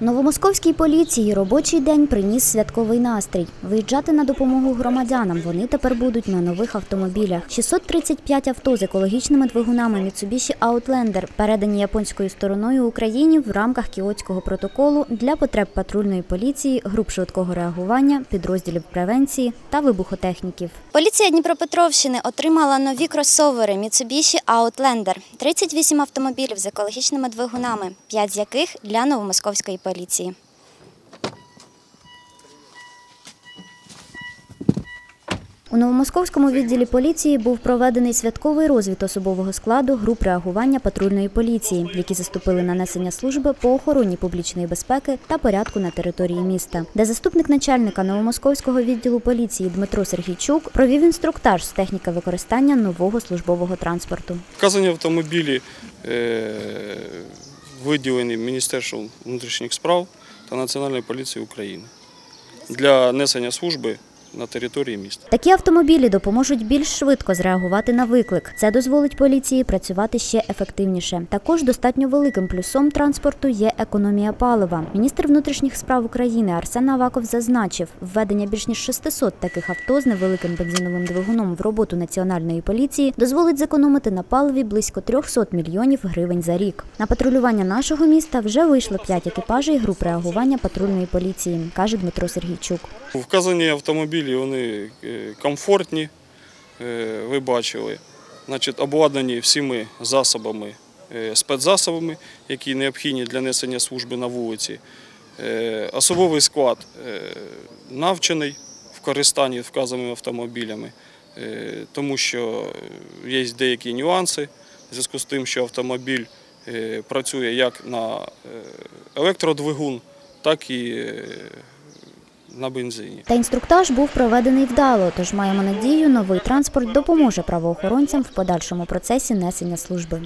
Новомосковській поліції робочий день приніс святковий настрій. Виїжджати на допомогу громадянам вони тепер будуть на нових автомобілях. 635 авто з екологічними двигунами Mitsubishi Outlander передані японською стороною Україні в рамках Кіотського протоколу для потреб патрульної поліції, груп швидкого реагування, підрозділів превенції та вибухотехніків. Поліція Дніпропетровщини отримала нові кросовери Mitsubishi Outlander. 38 автомобілів з екологічними двигунами, 5 з яких для новомосковської поліції. У новомосковському відділі поліції був проведений святковий розвід особового складу груп реагування патрульної поліції, які заступили на несення служби по охороні публічної безпеки та порядку на території міста, де заступник начальника новомосковського відділу поліції Дмитро Сергійчук провів інструктаж з техніки використання нового службового транспорту. Вказані автомобілі е, виділені Міністерством внутрішніх справ та Національної поліції України для несення служби на території міста. Такі автомобілі допоможуть більш швидко зреагувати на виклик. Це дозволить поліції працювати ще ефективніше. Також достатньо великим плюсом транспорту є економія палива. Міністр внутрішніх справ України Арсен Аваков зазначив, введення більш ніж 600 таких авто з невеликим бензиновим двигуном в роботу національної поліції дозволить зекономити на паливі близько 300 мільйонів гривень за рік. На патрулювання нашого міста вже вийшло 5 екіпажей груп реагування патрульної поліції, каже Дмитро Сергійчук. Вказані автомобілі вони е, комфортні, е, ви бачили, значить, обладнані всіми засобами, е, спецзасобами, які необхідні для несення служби на вулиці. Особовий склад навчений в користанні вказаними автомобілями, тому що є деякі нюанси в зв'язку з тим, що автомобіль працює як на електродвигун, так і на бензині. Та інструктаж був проведений вдало, тож маємо надію, новий транспорт допоможе правоохоронцям в подальшому процесі несення служби.